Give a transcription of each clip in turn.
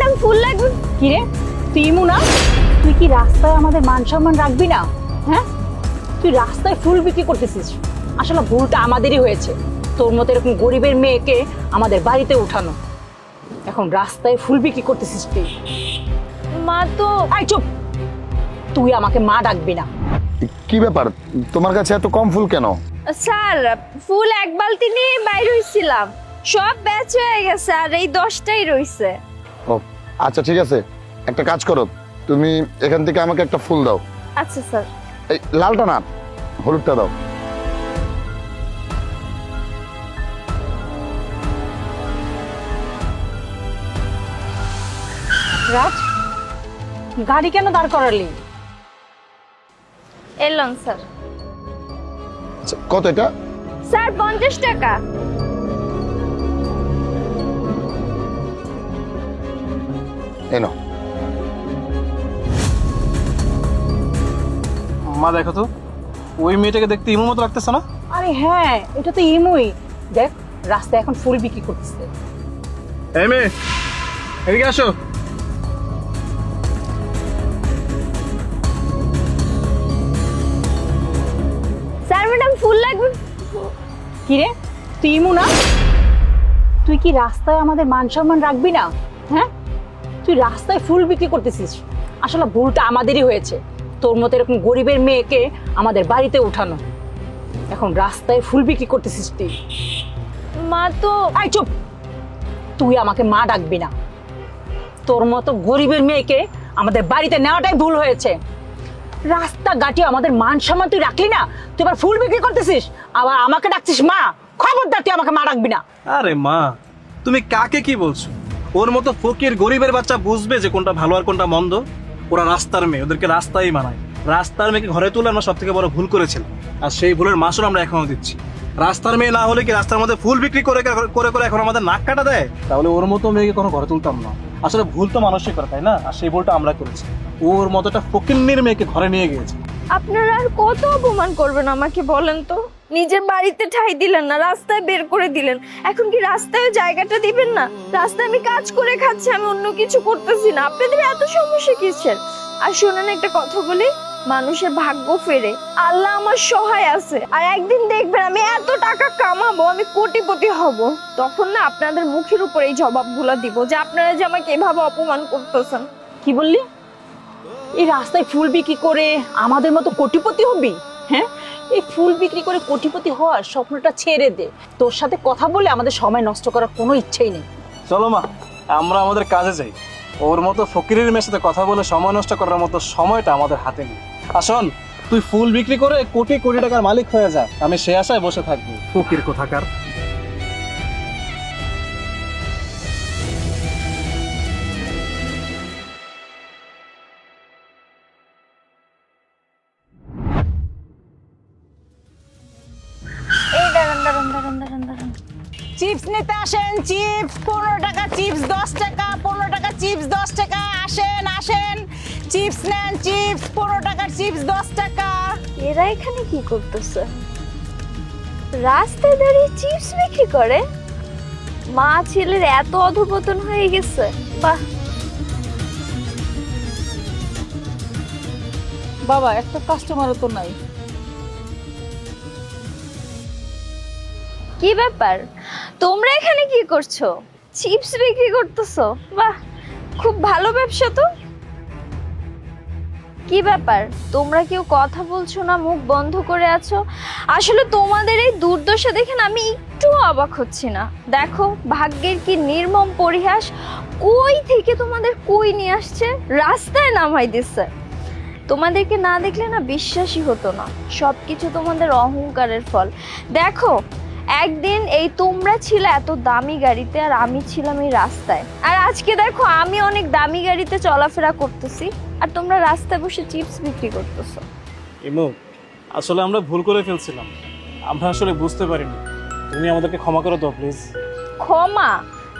Madam ফুল লাগবে। কি রে তুই ইমু না? তুই কি রাস্তায় আমাদের মান সম্মান রাখবি না? হ্যাঁ? তুই রাস্তায় ফুল বিক্রি করতেছিস। আসলে ভুলটা আমাদেরই হয়েছে। তোর মতো এরকম গরিবের মেয়েকে আমাদের বাড়িতে উঠানো। এখন রাস্তায় ফুল বিক্রি করতেছিস তুই। মা তো আই চুপ! তুই আমাকে মা ডাকবি না। কি ব্যাপার? তোমার কাছে এত কম ফুল কেন? স্যার ফুল এক বালতি নিয়ে বাইরে হইছিলাম। সব ব্যাচ হয়ে গেছে আর এই দশটাই রইছে। ও আচ্ছা ঠিক আছে। একটা কাজ করো তুমি এখান থেকে আমাকে একটা ফুল দাও। আচ্ছা স্যার। এই লালটা না হলুদটা দাও। রাজ গাড়ি কেন দাঁড় করালি? এলন স্যার। আচ্ছা, কত এটা? স্যার পঞ্চাশ টাকা। এই নাও। মা দেখো তো ওই মেয়েটাকে দেখতে ইমো মতো লাগতেছে না? আরে হ্যাঁ এটা তো ইমুই। দেখ রাস্তায় এখন ফুল বিক্রি করতেছে। এই মেয়ে এদিকে আসো। স্যার ম্যাডাম ফুল লাগবে। কি রে? তুই ইমু না? তুই কি রাস্তায় আমাদের মান সম্মান রাখবি না? হ্যাঁ? তুই রাস্তায় ফুল বিক্রি করতেছিস। আসলে ভুলটা আমাদেরই হয়েছে। তোর মতো এরকম গরিবের মেয়েকে আমাদের বাড়িতে উঠানো। এখন রাস্তায় ফুল বিক্রি করতেছিস তুই। মা তো আই চুপ! তুই আমাকে মা ডাকবি না। তোর মতো গরিবের মেয়েকে আমাদের বাড়িতে নেওয়াটাই ভুল হয়েছে। রাস্তা গাটি আমাদের মান সম্মান তুই রাখলি না তুই এবার ফুল বিক্রি করতেছিস। আবার আমাকে ডাকছিস মা। খবরদার তুই আমাকে মা ডাকবি না। আরে মা তুমি কাকে কি বলছো? ওর মতো ফকির গরিবের বাচ্চা বুঝবে যে কোনটা ভালো আর কোনটা মন্দ। ওরা রাস্তার মেয়ে, ওদেরকে রাস্তাই মানায়। রাস্তার মেয়েকে ঘরে তুলে আমরা সব থেকে বড় ভুল করেছিলাম। আর সেই ভুলের মাসুল আমরা এখনও দিচ্ছি। রাস্তার মেয়ে না হলে কি রাস্তার মধ্যে ফুল বিক্রি করে করে করে এখন আমাদের নাক কাটা দেয়? তাহলে ওর মতো মেয়েকে কোনো ঘরে তুলতাম না। আসলে ভুল তো মানুষই করে, তাই না? আর সেই ভুলটা আমরা করেছি। ওর মতো একটা ফকিন্নির মেয়েকে ঘরে নিয়ে গিয়েছে। আপনারা আর কত অপমান করবেন আমাকে বলেন তো? নিজের বাড়িতে ঠাই দিলেন না, রাস্তায় বের করে দিলেন। এখন কি রাস্তায় জায়গাটা দিবেন না? রাস্তায় আমি কাজ করে খাচ্ছি, আমি অন্য কিছু করতেছি না। আপনাদের এত সমস্যা কিসের? আর শোনেন, একটা কথা বলি, মানুষের ভাগ্য ফেরে। আল্লাহ আমার সহায় আছে। আর একদিন দেখবেন আমি এত টাকা কামাবো, আমি কোটিপতি হব। তখন না আপনাদের মুখের উপর এই জবাবগুলো দিব যে আপনারা যে আমাকে এভাবে অপমান করতেছেন। কি বললি? এই রাস্তায় ফুল বিক্রি করে আমাদের মতো কোটিপতি হবি? হ্যাঁ? এই ফুল বিক্রি করে কোটিপতি হওয়ার স্বপ্নটা ছেড়ে দে। তোর সাথে কথা বলে আমাদের সময় নষ্ট করার কোনো ইচ্ছেই নেই। চলো মা আমরা আমাদের কাজে যাই। ওর মতো ফকিরের মেয়ের সাথে কথা বলে সময় নষ্ট করার মতো সময়টা আমাদের হাতে নেই। আসন তুই ফুল বিক্রি করে কোটি কোটি টাকার মালিক হয়ে যা। আমি সে আশায় বসে থাকব। ফকির কোথাকার? চিপস নিতে আসেন চিপস পনেরো টাকা চিপস দশ টাকা পনেরো টাকা চিপস দশ টাকা আসেন আসেন। চিপস নেন চিপস পনেরো টাকার চিপস দশ টাকা। এরা এখানে কি করতেছে? রাস্তায় দাঁড়িয়ে চিপস বিক্রি করে? মা ছেলের এত অধপতন হয়ে গেছে। বাহ। বাবা একটা কাস্টমারও তো নাই। কি ব্যাপার? তোমরা এখানে কি করছ? চিপস বিক্রি করতেছো? বাহ, খুব ভালো ব্যবসা তো। কি ব্যাপার? তোমরা কেউ কথা বলছো না, মুখ বন্ধ করে আছো? আসলে তোমাদের এই দুর্দশা দেখে না আমি একটু অবাক হচ্ছি না। দেখো, ভাগ্যের কি নির্মম পরিহাস, কই থেকে তোমাদের কই নিয়ে আসছে? রাস্তায় নামাই দিচ্ছে তোমাদেরকে না দেখলে না বিশ্বাসই হতো না। সবকিছু তোমাদের অহংকারের ফল। দেখো একদিন এই তোমরা ছিল এত দামি গাড়িতে আর আমি ছিলাম এই রাস্তায়। আর আজকে দেখো আমি অনেক দামি গাড়িতে চলাফেরা করতেছি আর তোমরা রাস্তায় বসে চিপস বিক্রি করতেছো। ইমু আসলে আমরা ভুল করে ফেলছিলাম। আমরা আসলে বুঝতে পারিনি। তুমি আমাদেরকে ক্ষমা করে দাও প্লিজ। ক্ষমা?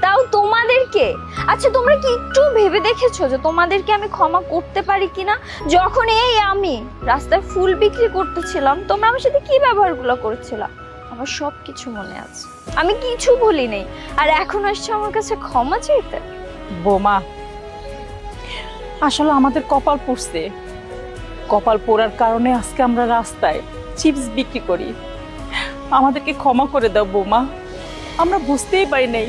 তাও তোমাদেরকে? আচ্ছা তোমরা কি একটু ভেবে দেখেছ যে তোমাদেরকে আমি ক্ষমা করতে পারি কিনা? যখন এই আমি রাস্তায় ফুল বিক্রি করতেছিলাম তোমরা আমার সাথে কি ব্যবহারগুলো করছিলাম আমার সব কিছু মনে আছে। আমি কিছু বলি নেই আর এখন আসছে আমার কাছে ক্ষমা চাইতে। বোমা আসলে আমাদের কপাল পড়ছে। কপাল পোড়ার কারণে আজকে আমরা রাস্তায় চিপস বিক্রি করি। আমাদেরকে ক্ষমা করে দাও বোমা। আমরা বুঝতেই পারি নাই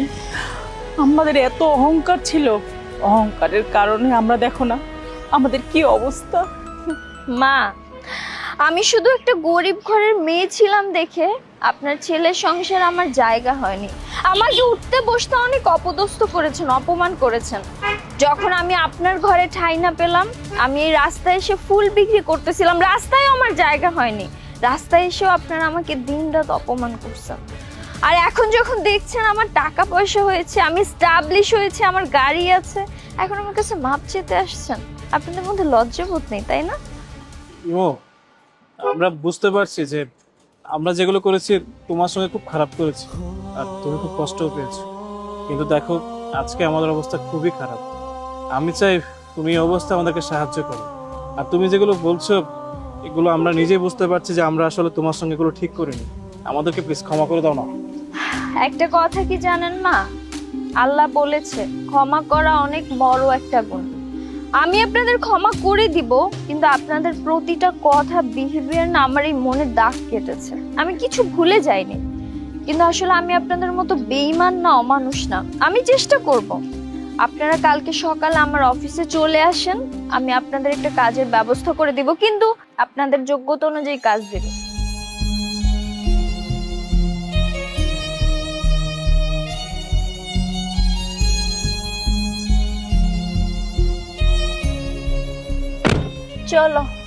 আমাদের এত অহংকার ছিল। অহংকারের কারণে আমরা দেখো না আমাদের কি অবস্থা। মা আমি শুধু একটা গরিব ঘরের মেয়ে ছিলাম দেখে আপনার ছেলের সংসার আমার জায়গা হয়নি। আমাকে উঠতে বসতে অনেক অপদস্থ করেছেন, অপমান করেছেন। যখন আমি আপনার ঘরে ঠাই না পেলাম, আমি এই রাস্তায় এসে ফুল বিক্রি করতেছিলাম রাস্তায় আমার জায়গা হয়নি। রাস্তায় এসেও আপনারা আমাকে দিনরাত অপমান করছেন। আর এখন যখন দেখছেন আমার টাকা পয়সা হয়েছে, আমি স্টাবলিশ হয়েছে, আমার গাড়ি আছে, এখন আমার কাছে মাপ চেতে আসছেন। আপনাদের মধ্যে লজ্জাবোধ নেই, তাই না? আমরা বুঝতে পারছি যে আমরা যেগুলো করেছি, তোমার সঙ্গে খুব খারাপ করেছি, আর তুমি খুব কষ্টও পেয়েছ। কিন্তু দেখো, আজকে আমাদের অবস্থা খুবই খারাপ। আমি চাই তুমি এই অবস্থা আমাদেরকে সাহায্য করো। আর তুমি যেগুলো বলছো, এগুলো আমরা নিজেই বুঝতে পারছি যে আমরা আসলে তোমার সঙ্গে এগুলো ঠিক করিনি। আমাদেরকে প্লিজ ক্ষমা করে দাও না। একটা কথা কি জানেন মা? আল্লাহ বলেছে, ক্ষমা করা অনেক বড় একটা গুণ। আমি আপনাদের ক্ষমা করে দিব, কিন্তু আপনাদের প্রতিটা কথা বিহেভিয়ার না আমার এই মনে দাগ কেটেছে। আমি কিছু ভুলে যাইনি, কিন্তু আসলে আমি আপনাদের মতো বেইমান না, অমানুষ না। আমি চেষ্টা করব। আপনারা কালকে সকালে আমার অফিসে চলে আসেন, আমি আপনাদের একটা কাজের ব্যবস্থা করে দিব, কিন্তু আপনাদের যোগ্যতা অনুযায়ী কাজ দেব। চলো